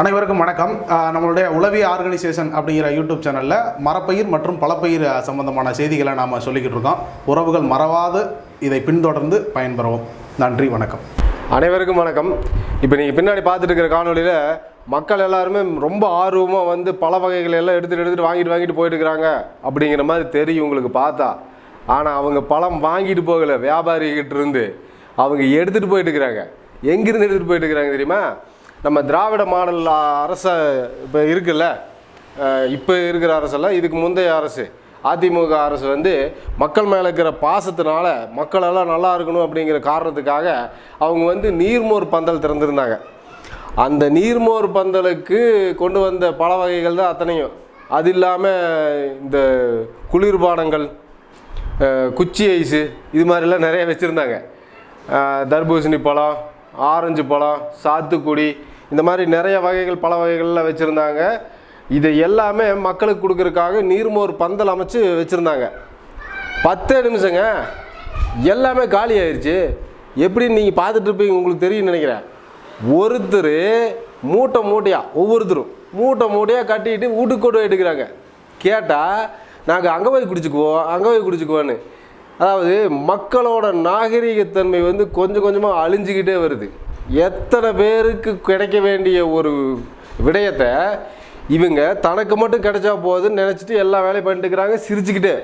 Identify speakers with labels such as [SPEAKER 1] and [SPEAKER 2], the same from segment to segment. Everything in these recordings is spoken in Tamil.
[SPEAKER 1] அனைவருக்கும் வணக்கம். நம்மளுடைய உளவிய ஆர்கனைசேஷன் அப்படிங்கிற யூடியூப் சேனலில் மரப்பயிர் மற்றும் பலப்பயிர் சம்பந்தமான செய்திகளை நாம் சொல்லிக்கிட்டு இருக்கோம். உறவுகள் மறவாது இதை பின்தொடர்ந்து பயன்பெறவும். நன்றி வணக்கம்.
[SPEAKER 2] அனைவருக்கும் வணக்கம். இப்போ நீங்கள் பின்னாடி பார்த்துட்டு இருக்கிற காணொலியில் மக்கள் எல்லாருமே ரொம்ப ஆர்வமாக வந்து பல வகைகள் எல்லாம் எடுத்துகிட்டு எடுத்துகிட்டு வாங்கிட்டு வாங்கிட்டு போயிட்டுருக்கிறாங்க அப்படிங்கிற மாதிரி தெரியும் உங்களுக்கு பார்த்தா. ஆனால் அவங்க பழம் வாங்கிட்டு போகலை வியாபாரிகிட்ட இருந்து. அவங்க எடுத்துகிட்டு போயிட்டு இருக்கிறாங்க. எங்கிருந்து எடுத்துகிட்டு போயிட்டுருக்கிறாங்க தெரியுமா? நம்ம திராவிட மாடல் அரச இப்போ இருக்குல்ல இப்போ இருக்கிற அரசெல்லாம் இதுக்கு முந்தைய அரசு. அதிமுக அரசு வந்து மக்கள் மேலே இருக்கிற பாசத்தினால மக்களெல்லாம் நல்லா இருக்கணும் அப்படிங்கிற காரணத்துக்காக அவங்க வந்து நீர்மோர் பந்தல் திறந்திருந்தாங்க. அந்த நீர்மோர் பந்தலுக்கு கொண்டு வந்த பல வகைகள் தான் அத்தனையும். அது இல்லாமல் இந்த குளிர்பானங்கள் குச்சி ஐஸு இது மாதிரிலாம் நிறைய வச்சுருந்தாங்க. தர்பூசணி பழம் ஆரஞ்சு பழம் சாத்துக்குடி இந்த மாதிரி நிறைய வகைகள் பல வகைகள்லாம் வச்சுருந்தாங்க. இது எல்லாமே மக்களுக்கு கொடுக்கறதுக்காக நீர்மோர் பந்தல் அமைச்சு வச்சுருந்தாங்க. பத்தே நிமிஷங்க. எல்லாமே காலி ஆயிடுச்சு எப்படின்னு நீங்கள் பார்த்துட்டு இருப்பீங்க உங்களுக்கு தெரியும்னு நினைக்கிறேன். ஒருத்தர் மூட்டை மூட்டையாக ஒவ்வொருத்தரும் மூட்டை மூட்டையாக கட்டிட்டு வீட்டுக்கு கொண்டு போய் எடுக்கிறாங்க. கேட்டால் நாங்கள் அங்கே போய் குடிச்சுக்குவோம் அங்கே போய் குடிச்சுக்குவோன்னு அதாவது மக்களோட நாகரிகத்தன்மை வந்து கொஞ்சம் கொஞ்சமாக அழிஞ்சிக்கிட்டே வருது. எத்தனை பேருக்கு கிடைக்க வேண்டிய ஒரு விடயத்தை இவங்க தனக்கு மட்டும் கிடைச்சா போகுதுன்னு நினச்சிட்டு எல்லா வேலையும் பண்ணிட்டு இருக்கிறாங்க சிரிச்சுக்கிட்டே.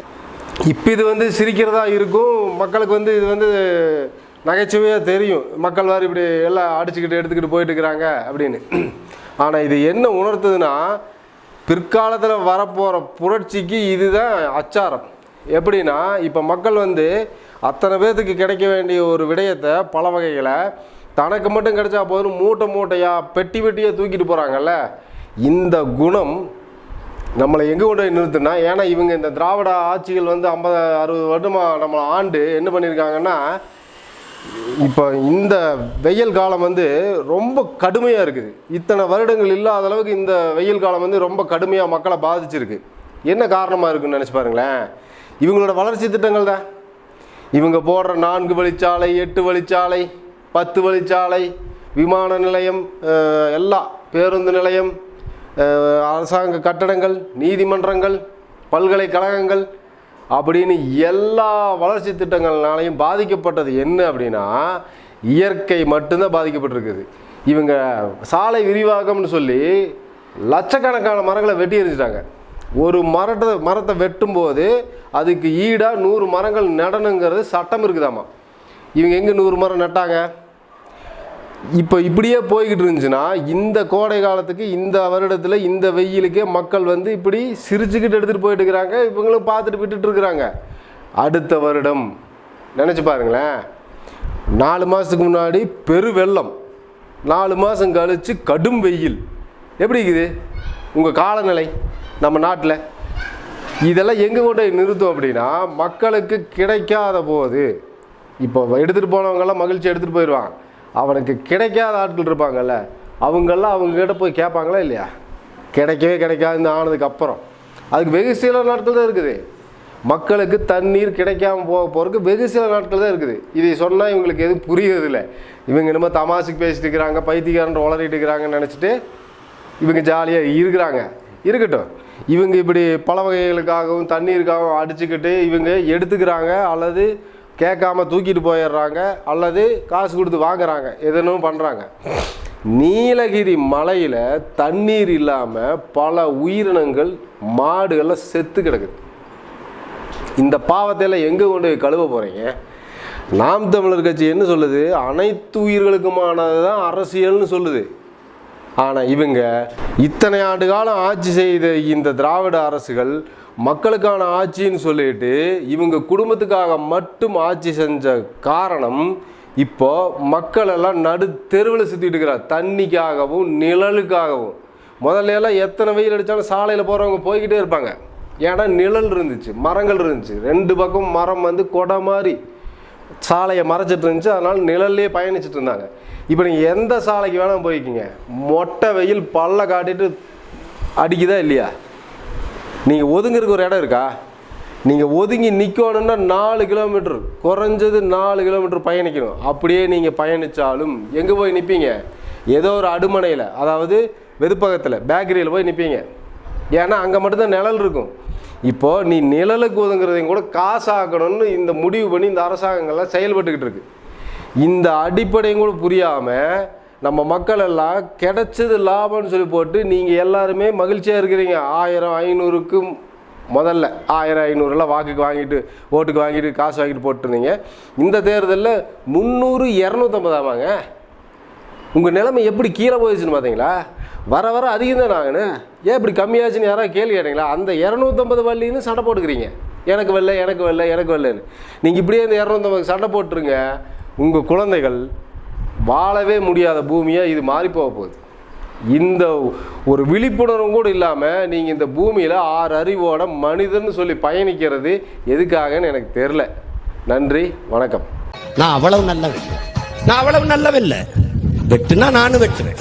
[SPEAKER 2] இப்போ இது வந்து சிரிக்கிறதா இருக்கும். மக்களுக்கு வந்து இது வந்து நகைச்சுவையாக தெரியும். மக்கள் வேறு இப்படி எல்லாம் அடிச்சுக்கிட்டு எடுத்துக்கிட்டு போயிட்டு இருக்கிறாங்க அப்படின்னு. ஆனால் இது என்ன உணர்த்துதுன்னா பிற்காலத்தில் வரப்போகிற புரட்சிக்கு இதுதான் அச்சாரம். எப்படின்னா இப்போ மக்கள் வந்து அத்தனை பேர்த்துக்கு கிடைக்க வேண்டிய ஒரு விடயத்தை பல வகைகளை தனக்கு மட்டும் கிடைச்சா போதும் மூட்டை மூட்டையாக பெட்டி பெட்டியாக தூக்கிட்டு போகிறாங்கல்ல இந்த குணம் நம்மளை எங்கே கொண்டு போய் நிறுத்துனா ஏன்னா இவங்க இந்த திராவிட ஆட்சிகள் வந்து ஐம்பது அறுபது வருடமாக நம்மளை ஆண்டு என்ன பண்ணியிருக்காங்கன்னா இப்போ இந்த வெயில் காலம் வந்து ரொம்ப கடுமையாக இருக்குது. இத்தனை வருடங்கள் இல்லாத அளவுக்கு இந்த வெயில் காலம் வந்து ரொம்ப கடுமையாக மக்களை பாதிச்சிருக்கு. என்ன காரணமாக இருக்குன்னு நினச்சி பாருங்களேன். இவங்களோட வளர்ச்சி திட்டங்கள் தான். இவங்க போடுற நான்கு வழிச்சாலை எட்டு வழிச்சாலை பத்து வழிச்சாலை விமான நிலையம் எல்லா எல்லாம் பேருந்து நிலையம் அரசாங்க கட்டடங்கள் நீதிமன்றங்கள் பல்கலைக்கழகங்கள் அப்படின்னு எல்லா வளர்ச்சி திட்டங்கள்னாலையும் பாதிக்கப்பட்டது என்ன அப்படின்னா இயற்கை மட்டும்தான் பாதிக்கப்பட்டிருக்குது. இவங்க சாலை விரிவாக்கம்னு சொல்லி லட்சக்கணக்கான மரங்களை வெட்டி எரிஞ்சிட்டாங்க. ஒரு மரத்தை மரத்தை வெட்டும்போது அதுக்கு ஈடாக நூறு மரங்கள் நடணுங்கிறது சட்டம் இருக்குதாம்மா? இவங்க எங்கே நூறு மரம் நட்டாங்க? இப்போ இப்படியே போய்கிட்டு இருந்துச்சுன்னா இந்த கோடை காலத்துக்கு இந்த வருடத்தில் இந்த வெயிலுக்கே மக்கள் வந்து இப்படி சிரிச்சுக்கிட்டு எடுத்துகிட்டு போயிட்டு இருக்கிறாங்க. இவங்களும் பார்த்துட்டு விட்டுட்டு இருக்கிறாங்க. அடுத்த வருடம் நினச்சி பாருங்களேன். நாலு மாதத்துக்கு முன்னாடி பெரு வெள்ளம் நாலு மாதம் கழித்து கடும் வெயில். எப்படி இருக்குது? உங்கள் காலநிலை நம்ம நாட்டில். இதெல்லாம் எங்கே கொண்டு நிறுத்தும் அப்படின்னா மக்களுக்கு கிடைக்காத போது இப்போ எடுத்துகிட்டு போனவங்கெல்லாம் மகிழ்ச்சி எடுத்துகிட்டு போயிடுவான் அவனுக்கு கிடைக்காத ஆட்கள் இருப்பாங்கல்ல அவங்கெல்லாம் அவங்கக்கிட்ட போய் கேட்பாங்களா இல்லையா? கிடைக்கவே கிடைக்காதுன்னு ஆனதுக்கு அப்புறம். அதுக்கு வெகு சில நாட்கள் தான் இருக்குது. மக்களுக்கு தண்ணீர் கிடைக்காம போக போகிறதுக்கு வெகு சில நாட்கள் தான் இருக்குது. இதை சொன்னால் இவங்களுக்கு எதுவும் புரியறதில்லை. இவங்க என்னமோ தமாசுக்கு பேசிட்டு இருக்கிறாங்க பைத்தியக்காரன் உளறிட்டு இருக்கிறாங்கன்னு நினச்சிட்டு இவங்க ஜாலியாக இருக்கிறாங்க. இருக்கட்டும். இவங்க இப்படி பல வகைகளுக்காகவும் தண்ணீருக்காகவும் அடிச்சுக்கிட்டு இவங்க எடுத்துக்கிறாங்க அல்லது கேட்காம தூக்கிட்டு போயிடுறாங்க அல்லது காசு கொடுத்து வாங்குறாங்க. எதனும் பண்ணுறாங்க நீலகிரி மலையில் தண்ணீர் இல்லாமல் பல உயிரினங்கள் மாடுகளில் செத்து கிடக்குது. இந்த பாவத்தை எல்லாம் எங்கே கொண்டு கழுவ போகிறீங்க நாம் தமிழர் கட்சி என்ன சொல்லுது? அனைத்து உயிர்களுக்குமானது தான் அரசியல்னு சொல்லுது. ஆனால் இவங்க இத்தனை ஆண்டு காலம் ஆட்சி செய்த இந்த திராவிட அரசுகள் மக்களுக்கான ஆட்சின்னு சொல்லிட்டு இவங்க குடும்பத்துக்காக மட்டும் ஆட்சி செஞ்ச காரணம் இப்போ மக்களெல்லாம் நடு தெருவில் சுற்றிட்டு இருக்கிறார் தண்ணிக்காகவும் நிழலுக்காகவும். முதல்ல எல்லாம் எத்தனை வெயில் அடித்தாலும் சாலையில் போகிறவங்க போய்கிட்டே இருப்பாங்க. ஏன்னா நிழல் இருந்துச்சு மரங்கள் இருந்துச்சு. ரெண்டு பக்கம் மரம் வந்து கொடை மாதிரி. சாலையை மறைச்சிட்டு இருந்துச்சு அதனால் நிழல்லே பயணிச்சுட்டு இருந்தாங்க. இப்போ நீங்கள் எந்த சாலைக்கு வேணால் போய்க்கிங்க மொட்டை வெயில் பல்ல காட்டிட்டு அடிக்குதா இல்லையா? நீங்கள் ஒதுங்கிறதுக்கு ஒரு இடம் இருக்கா? நீங்கள் ஒதுங்கி நிற்கணுன்னா நாலு கிலோமீட்டர் குறைஞ்சது நாலு கிலோமீட்டர் பயணிக்கணும். அப்படியே நீங்கள் பயணித்தாலும் எங்கே போய் நிற்பீங்க ஏதோ ஒரு அடுமனையில் அதாவது வெதுப்பகத்தில் பேக்கரியில் போய் நிற்பீங்க ஏன்னா அங்கே மட்டும்தான் நிழல் இருக்கும். இப்போ நீ நிழலுக்கு ஒதுங்கிறதையும் கூட காசாக்கணும்னு இந்த முடிவு பண்ணி இந்த அரசாங்கங்கள்லாம் செயல்பட்டுக்கிட்டு இருக்கு. இந்த அடிப்படையும் கூட புரியாமல் நம்ம மக்கள் எல்லாம் கிடைச்சது லாபம்னு சொல்லி போட்டு நீங்கள் எல்லாருமே மகிழ்ச்சியாக இருக்கிறீங்க. ஆயிரம் ஐநூறுக்கு முதல்ல ஆயிரம் ஐநூறுலாம் வாக்குக்கு வாங்கிட்டு ஓட்டுக்கு வாங்கிட்டு காசு வாங்கிட்டு போட்டுருந்தீங்க. இந்த தேர்தலில் முந்நூறு இரநூத்தம்பதாமாங்க? உங்கள் நிலைமை எப்படி கீழே போயிடுச்சுன்னு பார்த்தீங்களா வர வர அதிகம் தான் ஆகுன்னு ஏன் இப்படி கம்மியாச்சுன்னு யாராவது கேள்வி கேட்டீங்களா? அந்த இரநூத்தம்பது வள்ளின்னு சண்டை போட்டுக்கிறீங்க. எனக்கு வரல எனக்கு வரல எனக்கு வரலன்னு நீங்கள் இப்படியே இந்த இரநூத்தம்பது சண்டை போட்டுருங்க. உங்கள் குழந்தைகள் வாழவே முடியாத பூமியாக இது மாறி போக போகுது. இந்த ஒரு விழிப்புணர்வும் கூட இல்லாமல் நீங்கள் இந்த பூமியில் ஆறு அறிவோட மனிதன் சொல்லி பயணிக்கிறது எதுக்காகன்னு எனக்கு தெரில நன்றி வணக்கம்.
[SPEAKER 3] நான் அவ்வளவு நல்லவன். நான் அவ்வளவு நல்லவன் இல்ல. வெட்டுனா நானும் வெட்டுறேன்